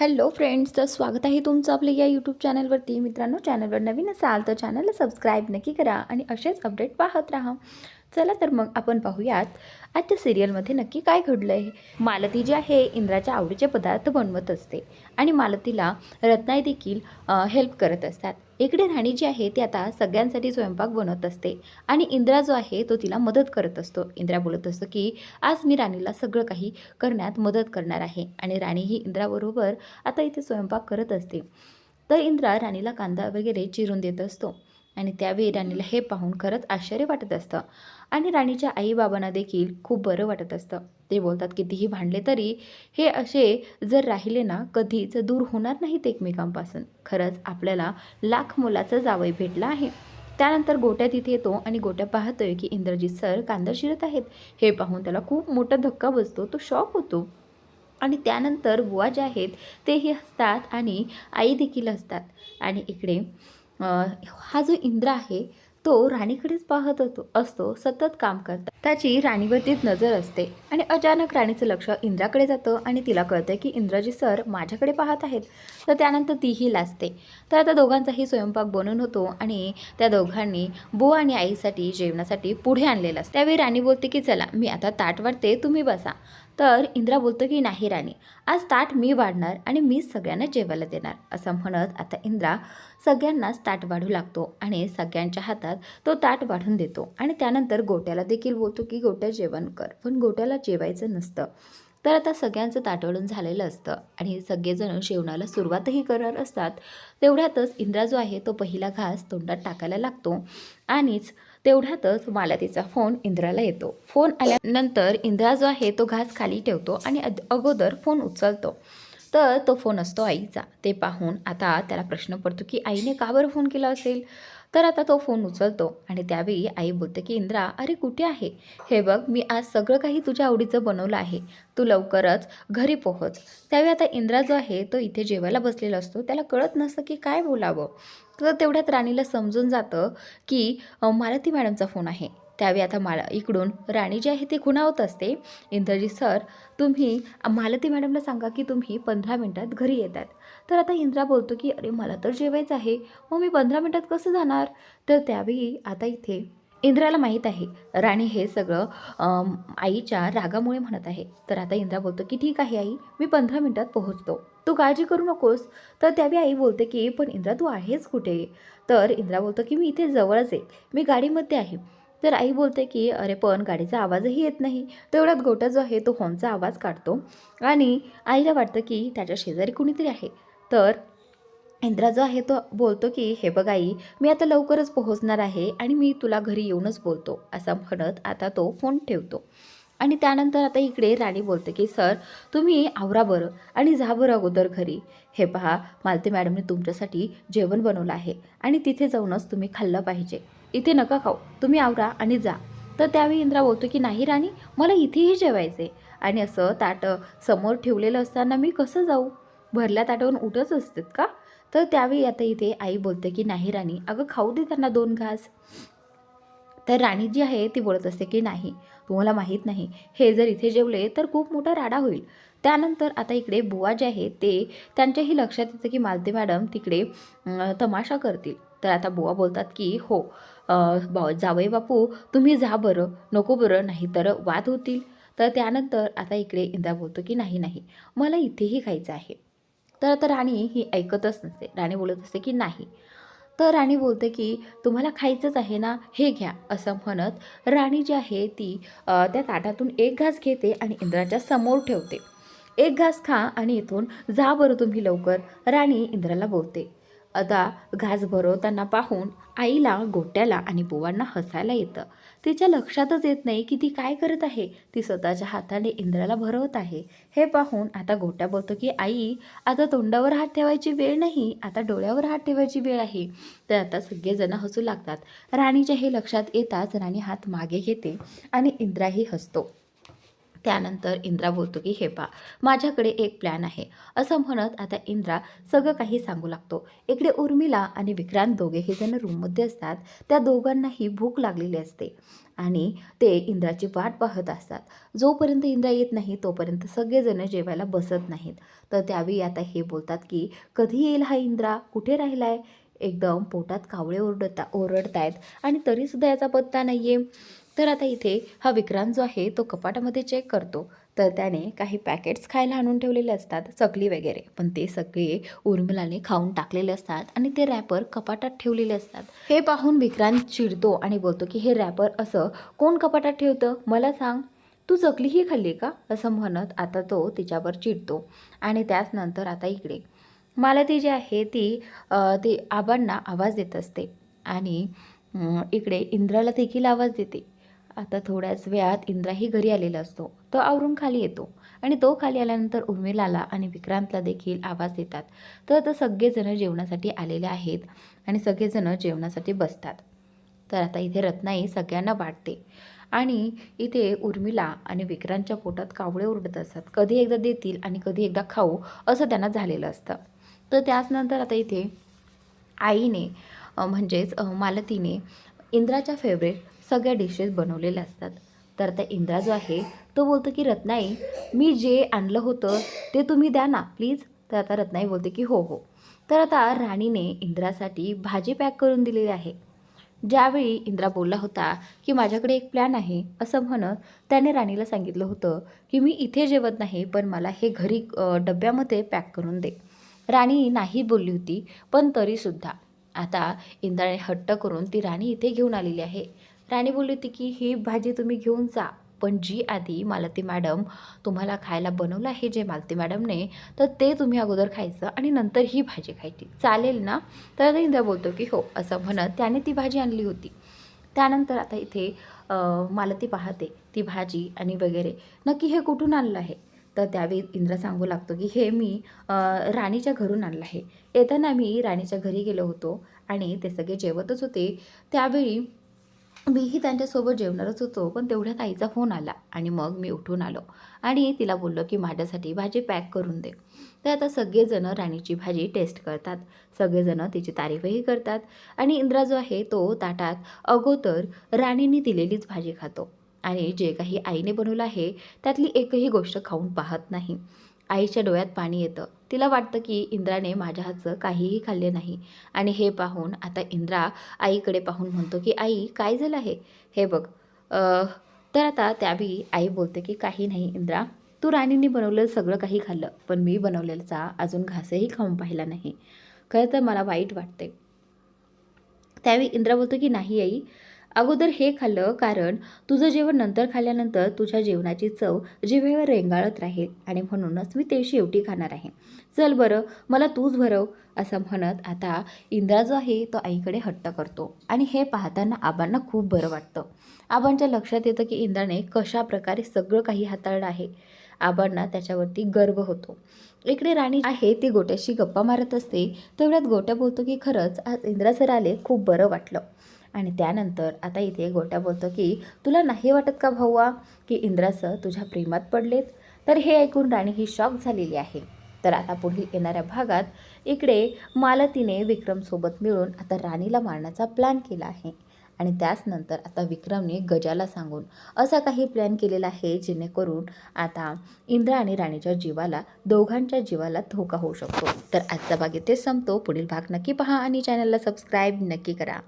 Hello friends तर स्वागत आहे तुमचं आपल्या या यूट्यूब चॅनलवरती. मित्रांनो चॅनलवर नवीन असाल तर चॅनलला सबस्क्राईब नक्की करा आणि असेच अपडेट पाहत राहा. चला तर मग आपण पाहूयात आजच्या सिरियलमध्ये नक्की काय घडलं आहे मालती जी आहे इंद्राच्या आवडीचे पदार्थ बनवत असते आणि मालतीला रत्नाई देखील हेल्प करत असतात. इकडे राणी जी आहे ती आता सगळ्यांसाठी स्वयंपाक बनवत असते आणि इंद्रा जो आहे तो तिला मदत करत असतो. इंद्रा बोलत असतो की आज मी राणीला सगळं काही करण्यात मदत करणार आहे आणि राणी ही इंद्राबरोबर आता इथे स्वयंपाक करत असते. तर इंद्रा राणीला कांदा वगैरे चिरून देत असतो. आणि त्यावेळी राणीला हे पाहून खरंच आश्चर्य वाटत असतं. आणि राणीच्या आईबाबांना देखील खूप बरं वाटत असतं. ते बोलतात कितीही भांडले तरी हे असे जर राहिले ना कधीच दूर होणार नाहीत एकमेकांपासून. खरंच आपल्याला लाख मुलाचा जावई भेटलं आहे. त्यानंतर गोट्या तिथे येतो आणि गोट्या पाहतोय की इंद्रजित सर कांदा शिरत आहेत. हे पाहून त्याला खूप मोठा धक्का बसतो. तो शॉक होतो. आणि त्यानंतर बुवा जे आहेत तेही हसतात आणि आई देखील हसतात. आणि इकडे हा जो इंद्र आहे तो राणीकडेच पाहत होतो असतो सतत काम करतात. त्याची राणीवरतीच नजर असते आणि अचानक राणीचं लक्ष इंद्राकडे जातं आणि तिला कळतं की इंद्राजी सर माझ्याकडे पाहत आहेत. तर त्यानंतर तीही लाजते. तर आता दोघांचाही स्वयंपाक बनून होतो आणि त्या दोघांनी बो आणि आईसाठी जेवणासाठी पुढे आणलेलं असतं. त्यावेळी राणी बोलते की चला मी आता ताट वाढते तुम्ही बसा. तर इंद्रा बोलतो की नाही राणी आज ताट मी वाढणार आणि मीच सगळ्यांना जेवायला देणार. असं म्हणत आता इंद्रा सगळ्यांनाच ताट वाढू लागतो आणि सगळ्यांच्या हातात तो ताट वाढून देतो. आणि त्यानंतर गोट्याला देखील बोलतो की गोट्या जेवण कर. पण गोट्याला जेवायचं नसतं. तर आता सगळ्यांचं ताटवडून झालेलं असतं आणि सगळेजण जेवणाला सुरुवातही करणार असतात. तेवढ्यातच इंद्रा जो आहे तो पहिला घास तोंडात टाकायला लागतो. आणिच तेवढ्यातच मालतीचा फोन इंद्राला येतो. फोन आल्यानंतर इंद्रा जो आहे तो घास खाली ठेवतो आणि अगोदर फोन उचलतो. तर तो फोन असतो आईचा. ते पाहून आता त्याला प्रश्न पडतो की आईने का बरं फोन केला असेल? तर आता तो फोन उचलतो आणि त्यावेळी आई बोलते की इंद्रा अरे कुठे आहे? हे बघ मी आज सगळं काही तुझ्या आवडीचं बनवलं आहे. तू लवकरच घरी पोहोच. त्यावेळी आता इंद्रा जो आहे तो इथे जेवायला बसलेला असतो. त्याला कळत नसतं की काय बोलावं. तर तेवढ्यात राणीला समजून जातं की मालती मॅडमचा फोन आहे. त्यावेळी आता मला इकडून राणी जी आहे ती खुणावत असते. इंद्रजीत सर तुम्ही मालती मॅडमला सांगा की तुम्ही पंधरा मिनटात घरी येतात. तर आता इंद्रा बोलतो की अरे मला तर जेवायचं आहे. मग मी पंधरा मिनटात कसं जाणार? तर त्यावेळी आता इथे इंद्राला माहीत आहे. राणी हे सगळं आईच्या रागामुळे म्हणत आहे. तर आता इंद्रा बोलतो की ठीक आहे आई मी पंधरा मिनटात पोहोचतो. तू काळजी करू नकोस. तर त्यावेळी आई बोलते की पण इंद्रा तू आहेस कुठे? तर इंद्रा बोलतो की मी इथे जवळच आहे. मी गाडीमध्ये आहे. तर आई बोलते की अरे पण गाडीचा आवाजही येत नाही. तेवढ्यात गोटा जो आहे तो हॉर्नचा आवाज काढतो आणि आईला वाटतं की त्याच्या शेजारी कुणीतरी आहे. तर इंद्रा जो आहे तो बोलतो की हे बघ आई मी आता लवकरच पोहोचणार आहे आणि मी तुला घरी येऊनच बोलतो असं म्हणत आता तो फोन ठेवतो. आणि त्यानंतर आता इकडे राणी बोलते की सर तुम्ही आवरा बरं आणि जा बरं अगोदर घरी. हे पहा मालती मॅडमने तुमच्यासाठी जेवण बनवलं आहे आणि तिथे जाऊनच तुम्ही खाल्लं पाहिजे. इथे नका खाऊ. तुम्ही आवरा आणि जा. तर त्यावेळी इंद्रा बोलतो की नाही राणी मला इथेही जेवायचे आणि असं ताट समोर ठेवलेलं असताना मी कसं जाऊ? भरल्या ताटावरून उठच असतात का? तर त्यावेळी आता इथे आई बोलते की नाही राणी अगं खाऊ दे त्यांना दोन घास. तर राणी जी आहे ती बोलत असते की नाही तुम्हाला माहीत नाही हे जर इथे जेवले तर खूप मोठा राडा होईल. त्यानंतर आता इकडे बुवा जे आहे ते त्यांच्याही लक्षात येतं की मालती मॅडम तिकडे तमाशा करतील. तर आता बुवा बोलतात की हो बा जावई बापू तुम्ही जा बरं. नको बरं नाही तर वाद होतील. तर त्यानंतर आता इकडे इंद्रा बोलतो की नाही नाही. मला इथेही खायचं आहे. तर आता राणी ही ऐकतच नसते. राणी बोलत असते की नाही. तर राणी बोलते की तुम्हाला खायचंच आहे ना हे घ्या असं म्हणत राणी जी आहे ती त्या ताटातून एक घास घेते आणि इंद्राच्या समोर ठेवते. एक घास खा आणि इथून जा बरं तुम्ही लवकर. राणी इंद्राला बोलते. आता घास भरवताना पाहून आईला गोट्याला आणि बुवांना हसायला येतं. तिच्या लक्षातच येत नाही की ती काय करत आहे. ती स्वतःच्या हाताने इंद्राला भरवत आहे. हे पाहून आता गोट्या बोलतो की आई आता तोंडावर हात ठेवायची वेळ नाही. आता डोळ्यावर हात ठेवायची वेळ आहे. तर आता सगळेजण हसू लागतात. राणीच्या हे लक्षात येताच राणी हात मागे घेते आणि इंद्राही हसतो. त्यानंतर इंद्रा बोलतो की हे पा माझ्याकडे एक प्लॅन आहे. असं म्हणत आता इंद्रा सगळं काही सांगू लागतो. इकडे उर्मिला आणि विक्रांत दोघेही जण रूममध्ये असतात. त्या दोघांनाही भूक लागलेली असते आणि ते इंद्राची वाट पाहत असतात. जोपर्यंत इंद्रा येत नाही तोपर्यंत सगळेजण जेवायला बसत नाहीत. तर त्यावेळी आता हे बोलतात की कधी येईल हा इंद्रा? कुठे राहिला आहे एकदम पोटात कावळे ओरडता ओरडतायत आणि तरीसुद्धा याचा पत्ता नाही आहे तर आता इथे हा विक्रांत जो आहे तो कपाटामध्ये चेक करतो. तर त्याने काही पॅकेट्स खायला आणून ठेवलेले असतात चकली वगैरे. पण ते सगळे उर्मिलाने खाऊन टाकलेले असतात आणि ते रॅपर कपाटात ठेवलेले असतात. हे पाहून विक्रांत चिडतो आणि बोलतो की हे रॅपर असं कोण कपाटात ठेवतं? मला सांग. तू चकलीही खाल्ली का? असं म्हणत आता तो तिच्यावर चिडतो. आणि त्याच नंतर आता इकडे. मालती जी आहे ती ती आबांना आवाज देत असते. आणि इकडे इंद्राला देखील आवाज देते. आता थोड्याच वेळात इंद्राही घरी आलेला असतो. तो आवरून खाली येतो. आणि तो खाली आल्यानंतर उर्मिलाला आणि विक्रांतला देखील आवाज देतात. तर आता सगळेजण जेवणासाठी आलेले आहेत आणि सगळेजण जेवणासाठी बसतात. तर आता इथे रत्नाई सगळ्यांना वाटते आणि इथे उर्मिला आणि विक्रांतच्या पोटात कावळे उरडत असतात. कधी एकदा देतील आणि कधी एकदा खाऊ असं त्यांना झालेलं असतं. तर त्याचनंतर आता इथे आईने म्हणजेच मालतीने इंद्राच्या फेवरेट सगळ्या डिशेस बनवलेल्या असतात. तर आता इंद्रा जो आहे तो बोलतो की रत्नाई मी जे आणलं होतं ते तुम्ही द्या ना प्लीज तर आता रत्नाई बोलते की हो हो. तर आता राणीने इंद्रासाठी भाजी पॅक करून दिलेली आहे. ज्यावेळी इंद्रा बोलला होता की माझ्याकडे एक प्लॅन आहे असं म्हणत त्याने राणीला सांगितलं होतं की मी इथे जेवत नाही पण मला हे घरी डब्यामध्ये पॅक करून दे. राणी नाही बोलली होती पण तरीसुद्धा आता इंद्राने हट्ट करून ती राणी इथे घेऊन आलेली आहे. राणी बोलली होती की ही भाजी तुम्ही घेऊन जा पण जी आधी मालती मॅडम तुम्हाला खायला बनवलं आहे जे मालती मॅडमने तर ते तुम्ही अगोदर खायचं आणि नंतर ही भाजी खायची. चालेल ना? तर इंद्रा बोलतो की हो असं म्हणत त्याने ती भाजी आणली होती. त्यानंतर आता इथे मालती पाहते ती भाजी आणि वगैरे. नक्की हे कुठून आणलं आहे? तर त्यावेळी इंद्र सांगू लागतो की हे मी राणीच्या घरून आणलं आहे. येताना मी राणीच्या घरी गेलो होतो आणि ते सगळे जेवतच होते. त्यावेळी मीही त्यांच्यासोबत जेवणारच होतो पण तेवढ्यात आईचा फोन आला आणि मग मी उठून आलो आणि तिला बोललो की माझ्यासाठी भाजी पॅक करून दे. तर आता सगळेजणं राणीची भाजी टेस्ट करतात. सगळेजणं तिची तारीफही करतात आणि इंद्रा जो आहे तो ताटात अगोदर राणीने दिलेलीच भाजी खातो. आणि जे काही आईने बनवलं आहे त्यातली एकही गोष्ट खाऊन पाहत नाही. आईच्या डोळ्यात पाणी येतं. तिला वाटतं की इंद्राने माझ्या हातचं काहीही खाल्ले नाही. आणि हे पाहून आता इंद्रा आईकडे पाहून म्हणतो की आई काय झालं आहे? हे बघ अ, तर आता त्यावेळी आई बोलते की काही नाही इंद्रा तू राणीने बनवलेलं सगळं काही खाल्लं पण मी बनवलेल्याचा अजून घासही खाऊन पाहिला नाही. खरं तर मला वाईट वाटते. त्यावेळी इंद्रा बोलतो की नाही आई अगोदर हे खाल्लं कारण तुझं जेवण नंतर खाल्ल्यानंतर तुझ्या जेवणाची चव जिभेवर रेंगाळत राहील आणि म्हणूनच मी ते शेवटी खाणार आहे. चल बरं मला तूच भरव असं म्हणत आता इंद्रा जो आहे तो आईकडे हट्ट करतो. आणि हे पाहताना आबांना खूप बरं वाटतं. आबांच्या लक्षात येतं की इंद्राने कशा प्रकारे सगळं काही हाताळलं आहे. आबांना त्याच्यावरती गर्व होतो. इकडे राणी आहे ती गोट्याशी गप्पा मारत असते. तेवढ्यात गोट्या बोलतो की खरंच आज इंद्रा सर आले खूप बरं वाटलं. आणि त्यानंतर आता इथे गोट्या बोलतो की तुला नाही वाटत का भाऊआ की इंद्रा सर तुझ्या प्रेमात पडलेत? तर हे ऐकून राणी ही शॉक झालेली आहे. तर आता पुढील येणाऱ्या भागात इकडे मालतीने विक्रमसोबत मिळून आता राणीला मारण्याचा प्लॅन केला आहे. आणि त्याच नंतर आता विक्रमने गजाला सांगून असा काही प्लॅन केलेला आहे जेणेकरून आता इंद्रा आणि राणीच्या जीवाला दोघांच्या जीवाला धोका होऊ शकतो. तर आजचा भाग इथे संपतो. पुढील भाग नक्की पहा आणि चॅनलला सबस्क्राईब नक्की करा.